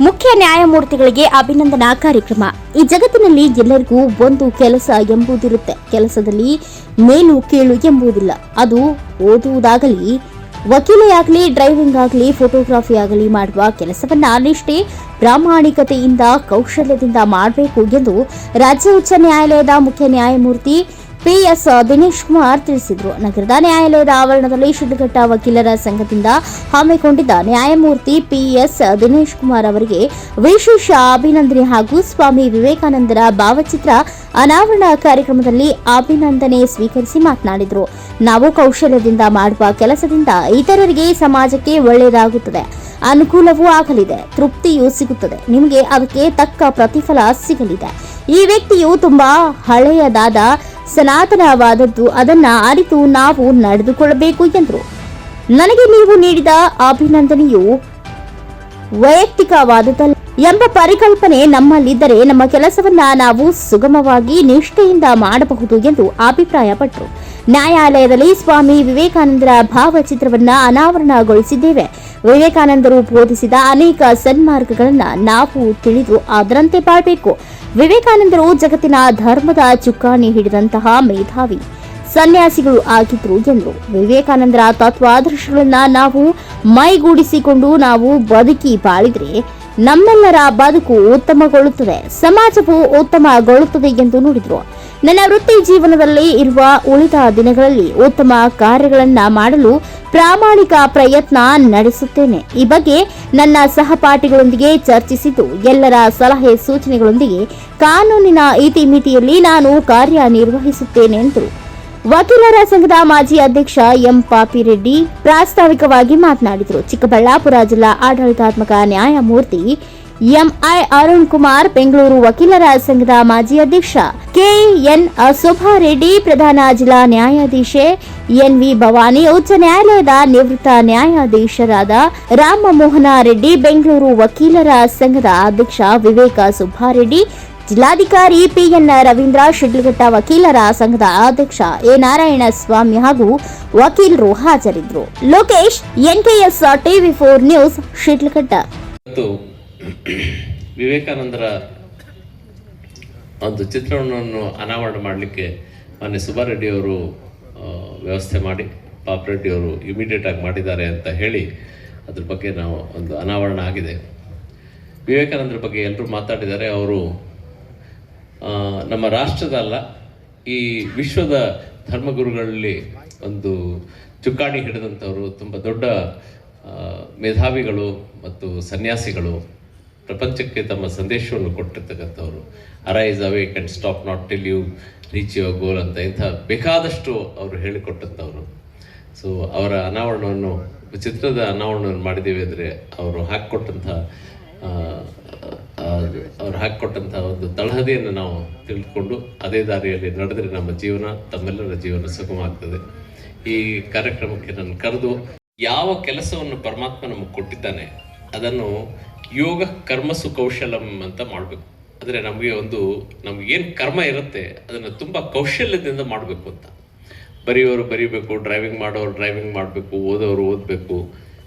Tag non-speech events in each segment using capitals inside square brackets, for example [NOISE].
ಮುಖ್ಯ ನ್ಯಾಯಮೂರ್ತಿಗಳಿಗೆ ಅಭಿನಂದನಾ ಕಾರ್ಯಕ್ರಮ. ಈ ಜಗತ್ತಿನಲ್ಲಿ ಎಲ್ಲರಿಗೂ ಒಂದು ಕೆಲಸ ಎಂಬುದಿರುತ್ತೆ. ಕೆಲಸದಲ್ಲಿ ಮೇಲು ಕೀಳು ಎಂಬುದಿಲ್ಲ. ಅದು ಓದುವುದಾಗಲಿ, ವಕೀಲೆಯಾಗಲಿ ಡ್ರೈವಿಂಗ್ ಆಗಲಿ ಫೋಟೋಗ್ರಾಫಿ ಆಗಲಿ ಮಾಡುವ ಕೆಲಸವನ್ನ ನಿಷ್ಠೆ, ಪ್ರಾಮಾಣಿಕತೆಯಿಂದ, ಕೌಶಲ್ಯದಿಂದ ಮಾಡಬೇಕು ಎಂದು ರಾಜ್ಯ ಉಚ್ಚ ನ್ಯಾಯಾಲಯದ ಮುಖ್ಯ ನ್ಯಾಯಮೂರ್ತಿ ಪಿಎಸ್ ದಿನೇಶ್ ಕುಮಾರ್ ತಿಳಿಸಿದರು. ನಗರದ ನ್ಯಾಯಾಲಯದ ಆವರಣದಲ್ಲಿ ಶುದ್ಧಘಟ್ಟ ವಕೀಲರ ಸಂಘದಿಂದ ಹಮ್ಮಿಕೊಂಡಿದ್ದ ನ್ಯಾಯಮೂರ್ತಿ ಪಿಎಸ್ ದಿನೇಶ್ ಕುಮಾರ್ ಅವರಿಗೆ ವಿಶೇಷ ಅಭಿನಂದನೆ ಹಾಗೂ ಸ್ವಾಮಿ ವಿವೇಕಾನಂದರ ಭಾವಚಿತ್ರ ಅನಾವರಣ ಕಾರ್ಯಕ್ರಮದಲ್ಲಿ ಅಭಿನಂದನೆ ಸ್ವೀಕರಿಸಿ ಮಾತನಾಡಿದರು. ನಾವು ಕೌಶಲ್ಯದಿಂದ ಮಾಡುವ ಕೆಲಸದಿಂದ ಇತರರಿಗೆ ಸಮಾಜಕ್ಕೆ ಒಳ್ಳೆಯದಾಗುತ್ತದೆ. ಅನುಕೂಲವೂ ಆಗಲಿದೆ. ತೃಪ್ತಿಯೂ ಸಿಗುತ್ತದೆ. ನಿಮಗೆ ಅದಕ್ಕೆ ತಕ್ಕ ಪ್ರತಿಫಲ ಸಿಗಲಿದೆ. ಈ ವ್ಯಕ್ತಿಯು ತುಂಬಾ ಹಳೆಯದಾದ ಸನಾತನವಾದದ್ದು ಅದನ್ನ ಅರಿತು ನಾವು ನಡೆದುಕೊಳ್ಳಬೇಕು ಎಂದರು. ನನಗೆ ನೀವು ನೀಡಿದ ಅಭಿನಂದನೆಯು ವೈಯಕ್ತಿಕವಾದದ್ದಲ್ಲ ಎಂಬ ಪರಿಕಲ್ಪನೆ ನಮ್ಮಲ್ಲಿದ್ದರೆ ನಮ್ಮ ಕೆಲಸವನ್ನ ನಾವು ಸುಗಮವಾಗಿ ನಿಷ್ಠೆಯಿಂದ ಮಾಡಬಹುದು ಎಂದು ಅಭಿಪ್ರಾಯಪಟ್ಟರು. ನ್ಯಾಯಾಲಯದಲ್ಲಿ ಸ್ವಾಮಿ ವಿವೇಕಾನಂದರ ಭಾವಚಿತ್ರವನ್ನು ಅನಾವರಣಗೊಳಿಸಿದ್ದೇವೆ. ವಿವೇಕಾನಂದರು ಬೋಧಿಸಿದ ಅನೇಕ ಸನ್ಮಾರ್ಗಗಳನ್ನು ನಾವು ತಿಳಿದು ಅದರಂತೆ ಬಾಳ್ಬೇಕು. ವಿವೇಕಾನಂದರು ಜಗತ್ತಿನ ಧರ್ಮದ ಚುಕ್ಕಾಣಿ ಹಿಡಿದಂತಹ ಮೇಧಾವಿ, ಸನ್ಯಾಸಿಗಳು ಆಗಿದ್ರು ಎಂದರು ವಿವೇಕಾನಂದರ ತತ್ವಾದರ್ಶಗಳನ್ನ ನಾವು ಮೈಗೂಡಿಸಿಕೊಂಡು ನಾವು ಬದುಕಿ ಬಾಳಿದ್ರೆ ನಮ್ಮೆಲ್ಲರ ಬದುಕು ಉತ್ತಮಗೊಳ್ಳುತ್ತದೆ, ಸಮಾಜವು ಉತ್ತಮಗೊಳ್ಳುತ್ತದೆ ಎಂದು ನುಡಿದರು. ನನ್ನ ವೃತ್ತಿ ಜೀವನದಲ್ಲಿ ಇರುವ ಉಳಿದ ದಿನಗಳಲ್ಲಿ ಉತ್ತಮ ಕಾರ್ಯಗಳನ್ನು ಮಾಡಲು ಪ್ರಾಮಾಣಿಕ ಪ್ರಯತ್ನ ನಡೆಸುತ್ತೇನೆ. ಈ ಬಗ್ಗೆ ನನ್ನ ಸಹಪಾಠಿಗಳೊಂದಿಗೆ ಚರ್ಚಿಸಿದ್ದು, ಎಲ್ಲರ ಸಲಹೆ ಸೂಚನೆಗಳೊಂದಿಗೆ ಕಾನೂನಿನ ಇತಿಮಿತಿಯಲ್ಲಿ ನಾನು ಕಾರ್ಯನಿರ್ವಹಿಸುತ್ತೇನೆ ಎಂದರು ವಕೀಲರ ಸಂಘದ ಮಾಜಿ ಅಧ್ಯಕ್ಷ ಎಂ ಪಾಪಿರೆಡ್ಡಿ ಪ್ರಾಸ್ತಾವಿಕವಾಗಿ ಮಾತನಾಡಿದರು. ಚಿಕ್ಕಬಳ್ಳಾಪುರ ಜಿಲ್ಲಾ ಆಡಳಿತಾತ್ಮಕ ನ್ಯಾಯಮೂರ್ತಿ ಎಂಐ ಅರುಣ್ ಕುಮಾರ್ ಬೆಂಗಳೂರು ವಕೀಲರ ಸಂಘದ ಮಾಜಿ ಅಧ್ಯಕ್ಷ ಕೆಎನ್ ರೆಡ್ಡಿ, ಪ್ರಧಾನ ಜಿಲ್ಲಾ ನ್ಯಾಯಾಧೀಶೆ ಎನ್ವಿ ಭವಾನಿ, ಉಚ್ಚ ನ್ಯಾಯಾಲಯದ ನಿವೃತ್ತ ನ್ಯಾಯಾಧೀಶರಾದ ರಾಮಮೋಹನ ರೆಡ್ಡಿ, ಬೆಂಗಳೂರು ವಕೀಲರ ಸಂಘದ ಅಧ್ಯಕ್ಷ ವಿವೇಕ ಸುಬ್ಬಾರೆಡ್ಡಿ, ಜಿಲ್ಲಾಧಿಕಾರಿ ಪಿಎನ್ ರವೀಂದ್ರ, ಶಿಡ್ಲಘಟ್ಟ ವಕೀಲರ ಸಂಘದ ಅಧ್ಯಕ್ಷ ಎ ನಾರಾಯಣ ಸ್ವಾಮಿ ಹಾಗೂ ವಕೀಲರು ಹಾಜರಿದ್ದರು. Lokesh NKS TV four news, Shidlaghatta. ವಿವೇಕಾನಂದರ ಒಂದು ಚಿತ್ರಣವನ್ನು ಅನಾವರಣ ಮಾಡಲಿಕ್ಕೆ ಮಾನ್ಯ ಸುಬ್ಬಾರೆಡ್ಡಿಯವರು ವ್ಯವಸ್ಥೆ ಮಾಡಿ, ಪಾಪರೆಡ್ಡಿ ರೆಡ್ಡಿಯವರು ಇಮಿಡಿಯೇಟ್ ಆಗಿ ಮಾಡಿದ್ದಾರೆ ಅಂತ ಹೇಳಿ ಅದ್ರ ಬಗ್ಗೆ ನಾವು ಒಂದು ಅನಾವರಣ ಆಗಿದೆ. ವಿವೇಕಾನಂದರ ಬಗ್ಗೆ ಎಲ್ಲರೂ ಮಾತಾಡಿದ್ದಾರೆ ಅವರು ನಮ್ಮ ರಾಷ್ಟ್ರದ ಅಲ್ಲ, ಈ ವಿಶ್ವದ ಧರ್ಮಗುರುಗಳಲ್ಲಿ ಒಂದು ಚುಕ್ಕಾಣಿ ಹಿಡಿದಂಥವರು, ತುಂಬ ದೊಡ್ಡ ಮೇಧಾವಿಗಳು ಮತ್ತು ಸನ್ಯಾಸಿಗಳು. ಪ್ರಪಂಚಕ್ಕೆ ತಮ್ಮ ಸಂದೇಶವನ್ನು ಕೊಟ್ಟಿರ್ತಕ್ಕಂಥವ್ರು. Arise awake and stop not till you reach your goal ಅಂತ ಇಂಥ ಬೇಕಾದಷ್ಟು ಅವರು ಹೇಳಿಕೊಟ್ಟಂಥವ್ರು. ಸೊ ಅವರ ಅನಾವರಣವನ್ನು ಚಿತ್ರದ ಅನಾವರಣವನ್ನು ಮಾಡಿದ್ದೀವಿ ಅಂದರೆ ಅವರು ಹಾಕಿಕೊಟ್ಟಂಥ ಅವ್ರು ಹಾಕಿಕೊಟ್ಟಂಥ ಒಂದು ತಳಹದಿಯನ್ನು ನಾವು ತಿಳ್ಕೊಂಡು ಅದೇ ದಾರಿಯಲ್ಲಿ ನಡೆದರೆ ನಮ್ಮ ಜೀವನ, ತಮ್ಮೆಲ್ಲರ ಜೀವನ ಸುಗಮ ಆಗ್ತದೆ ಈ ಕಾರ್ಯಕ್ರಮಕ್ಕೆ ನಾನು ಕರೆದು ಯಾವ ಕೆಲಸವನ್ನು ಪರಮಾತ್ಮ ನಮಗೆ ಕೊಟ್ಟಿದ್ದಾನೆ, ಅದನ್ನು ಯೋಗ ಕರ್ಮಸು ಕೌಶಲಂ ಅಂತ ಮಾಡಬೇಕು. ಅಂದರೆ ನಮಗೆ ಒಂದು ನಮಗೇನು ಕರ್ಮ ಇರುತ್ತೆ, ಅದನ್ನು ತುಂಬ ಕೌಶಲ್ಯದಿಂದ ಮಾಡಬೇಕು ಅಂತ. ಬರೆಯೋರು ಬರೀಬೇಕು ಡ್ರೈವಿಂಗ್ ಮಾಡೋರು ಡ್ರೈವಿಂಗ್ ಮಾಡಬೇಕು, ಓದೋರು ಓದಬೇಕು.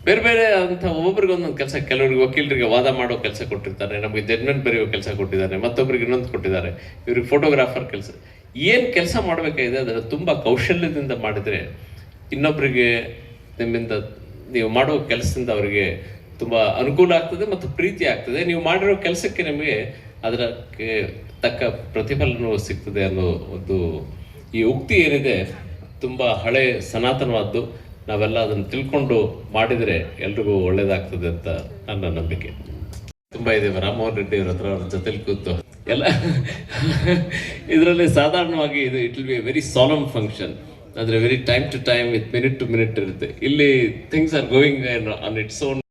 ಬೇರೆ ಬೇರೆ ಅಂಥ ಒಬ್ಬೊಬ್ರಿಗೆ ಒಂದೊಂದು ಕೆಲಸ, ಕೆಲವರಿಗೆ ವಕೀಲರಿಗೆ ವಾದ ಮಾಡೋ ಕೆಲಸ ಕೊಟ್ಟಿರ್ತಾರೆ, ನಮಗೆ ಜಡ್ಮೆಂಟ್ ಬರೆಯೋ ಕೆಲಸ ಕೊಟ್ಟಿದ್ದಾರೆ ಮತ್ತೊಬ್ಬರಿಗೆ ಇನ್ನೊಂದು ಕೊಟ್ಟಿದ್ದಾರೆ, ಇವ್ರಿಗೆ ಫೋಟೋಗ್ರಾಫರ್ ಕೆಲಸ. ಏನು ಕೆಲಸ ಮಾಡಬೇಕಾಗಿದೆ, ಅದನ್ನು ತುಂಬ ಕೌಶಲ್ಯದಿಂದ ಮಾಡಿದರೆ ಇನ್ನೊಬ್ಬರಿಗೆ ನಿಮ್ಮಿಂದ ನೀವು ಮಾಡೋ ಕೆಲಸದಿಂದ ಅವರಿಗೆ ತುಂಬ ಅನುಕೂಲ ಆಗ್ತದೆ ಮತ್ತು ಪ್ರೀತಿ ಆಗ್ತದೆ. ನೀವು ಮಾಡಿರೋ ಕೆಲಸಕ್ಕೆ ನಿಮಗೆ ಅದಕ್ಕೆ ತಕ್ಕ ಪ್ರತಿಫಲನೂ ಸಿಗ್ತದೆ ಅನ್ನೋ ಒಂದು ಈ ಉಕ್ತಿ ಏನಿದೆ ತುಂಬ ಹಳೆ ಸನಾತನವಾದ್ದು. ನಾವೆಲ್ಲ ಅದನ್ನು ತಿಳ್ಕೊಂಡು ಮಾಡಿದರೆ ಎಲ್ರಿಗೂ ಒಳ್ಳೇದಾಗ್ತದೆ ಅಂತ ನನ್ನ ನಂಬಿಕೆ. ತುಂಬಾ ಇದೆ ರಾಮಮೋಹನ್ ರೆಡ್ಡಿ ಅವ್ರ ಹತ್ರ ಅವ್ರ ಜೊತೆಲಿ ಕೂತು. ಎಲ್ಲ [LAUGHS] ಇದರಲ್ಲಿ ಸಾಧಾರಣವಾಗಿ ಇದು it will be very solemn function ಅಂದರೆ very time to time with minute to minute ಇರುತ್ತೆ. ಇಲ್ಲಿ things are going on its own